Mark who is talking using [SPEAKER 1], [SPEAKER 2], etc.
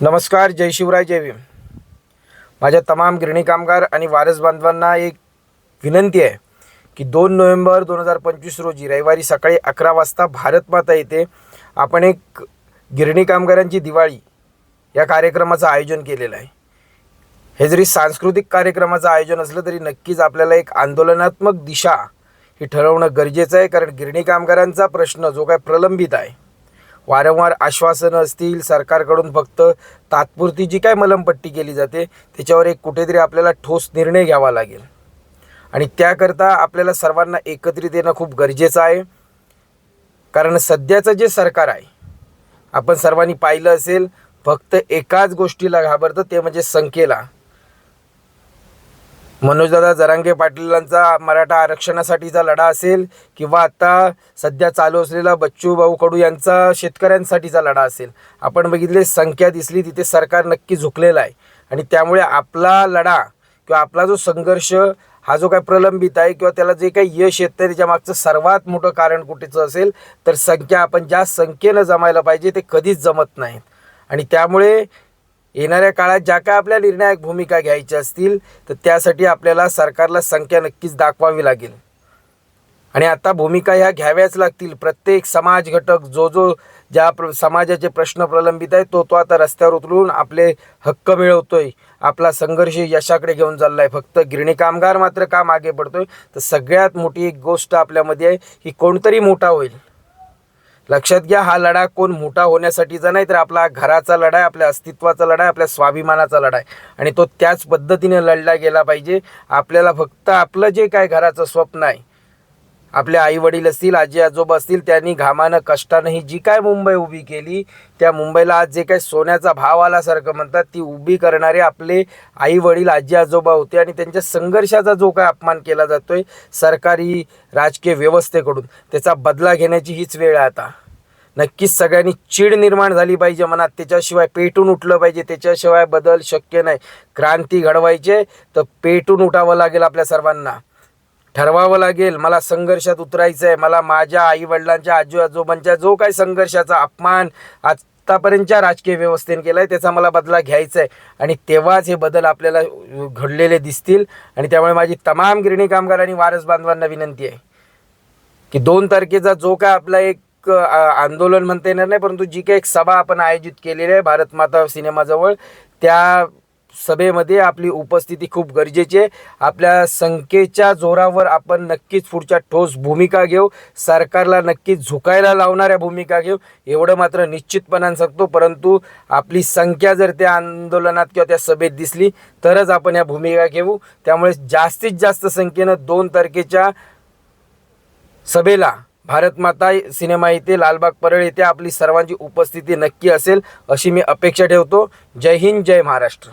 [SPEAKER 1] नमस्कार जय शिवराय जय भीम. माझ्या तमाम गिरणी कामगार आणि वारस बांधवांना एक विनंती आहे की दोन नोव्हेंबर दोन हजार पंचवीस रोजी रविवारी सकाळी अकरा वाजता भारत माता येथे आपण एक गिरणी कामगारांची दिवाळी या कार्यक्रमाचं आयोजन केलेलं आहे. हे जरी सांस्कृतिक कार्यक्रमाचं आयोजन असलं तरी नक्कीच आपल्याला एक आंदोलनात्मक दिशा ही ठरवणं गरजेचं आहे कारण गिरणी कामगारांचा प्रश्न जो काय प्रलंबित आहे वारंवार आश्वासनं असतील सरकारकडून फक्त तात्पुरती जी काय मलमपट्टी केली जाते त्याच्यावर एक कुठेतरी आपल्याला ठोस निर्णय घ्यावा लागेल. आणि त्याकरता आपल्याला सर्वांना एकत्रित येणं खूप गरजेचं आहे. कारण सध्याचं जे सरकार आहे आपण सर्वांनी पाहिलं असेल फक्त एकाच गोष्टीला घाबरतं ते म्हणजे संख्येला. मनोजदादा जरांगे पाटीलांचा मराठा आरक्षणासाठीचा लढा असेल किंवा आता सध्या चालू असलेला बच्चू भाऊ कडू यांचा शेतकऱ्यांसाठीचा लढा असेल. आपण बघितले संख्या दिसली तिथे सरकार नक्की झुकलेलं आहे. आणि त्यामुळे आपला लढा किंवा आपला जो संघर्ष हा जो काय प्रलंबित आहे किंवा त्याला जे काही यश येतं त्याच्या मागचं सर्वात मोठं कारण कुठेचं असेल तर संख्या आपण ज्या संख्येनं जमायला पाहिजे ते कधीच जमत नाहीत. आणि त्यामुळे येणाऱ्या काळात ज्या काय आपल्या निर्णायक भूमिका घ्यायच्या असतील तर त्यासाठी आपल्याला सरकारला संख्या नक्कीच दाखवावी लागेल. आणि आता भूमिका ह्या घ्याव्याच लागतील. प्रत्येक समाज घटक जो जो ज्या प्र समाजाचे प्रश्न प्रलंबित आहे तो तो आता रस्त्यावर उतरून आपले हक्क मिळवतोय. आपला संघर्ष यशाकडे घेऊन चालला आहे फक्त गिरणी कामगार मात्र का मागे पडतोय? तर सगळ्यात मोठी एक गोष्ट आपल्यामध्ये आहे की कोणतरी मोठा होईल. लक्षात घ्या हा लढा कोण मोठा होण्यासाठीचा नाही तर आपला घराचा लढा आहे आपल्या अस्तित्वाचा लढा आहे आपल्या स्वाभिमानाचा लढा आहे आणि तो त्याच पद्धतीने लढला गेला पाहिजे. आपल्याला फक्त आपलं जे काय घराचं स्वप्न आहे आपले आई वडील असतील आजी आजोबा असतील त्यांनी घामानं कष्टानं ही जी काय मुंबई उभी केली त्या मुंबईला आज जे काय सोन्याचा भाव आल्यासारखं म्हणतात ती उभी करणारे आपले आई वडील आजी आजोबा होते आणि त्यांच्या संघर्षाचा जो काय अपमान केला जातोय सरकारी राजकीय व्यवस्थेकडून त्याचा बदला घेण्याची हीच वेळ आहे आता. नक्कीच सगळ्यांनी चीड निर्माण झाली पाहिजे मनात त्याच्याशिवाय पेटून उठलं पाहिजे त्याच्याशिवाय बदल शक्य नाही. क्रांती घडवायचे तर पेटून उठावं लागेल आपल्या सर्वांना. ठरवावं लागेल. मला संघर्षात उतरायचं आहे मला माझ्या आईवडिलांच्या आजी आजोबांच्या जो काही संघर्षाचा अपमान आत्तापर्यंतच्या राजकीय व्यवस्थेने केला आहे त्याचा मला बदला घ्यायचा आहे आणि तेव्हाच हे बदल आपल्याला घडलेले दिसतील. आणि त्यामुळे माझी तमाम गिरणी कामगार आणि वारस बांधवांना विनंती आहे की दोन तारखेचा जो काय आपला एक आंदोलन म्हणता येणार नाही परंतु जी काही एक सभा आपण आयोजित केलेली आहे भारत माता सिनेमाजवळ त्या सभेमध्ये आपली उपस्थिती खूप गरजेची आहे. आपल्या संख्येच्या जोरावर आपण नक्कीच पुढच्या ठोस भूमिका घेऊ. सरकारला नक्कीच झुकायला लावणाऱ्या भूमिका घेऊ. एवढं मात्र निश्चितपणानं सांगतो परंतु आपली संख्या जर त्या आंदोलनात किंवा त्या सभेत दिसली तरच आपण या भूमिका घेऊ. त्यामुळे जास्तीत जास्त संख्येनं दोन तारखेच्या सभेला भारत माता सिनेमा येथे लालबाग परळ येथे आपली सर्वांची उपस्थिती नक्की असेल अशी मी अपेक्षा ठेवतो. जय हिंद जय महाराष्ट्र.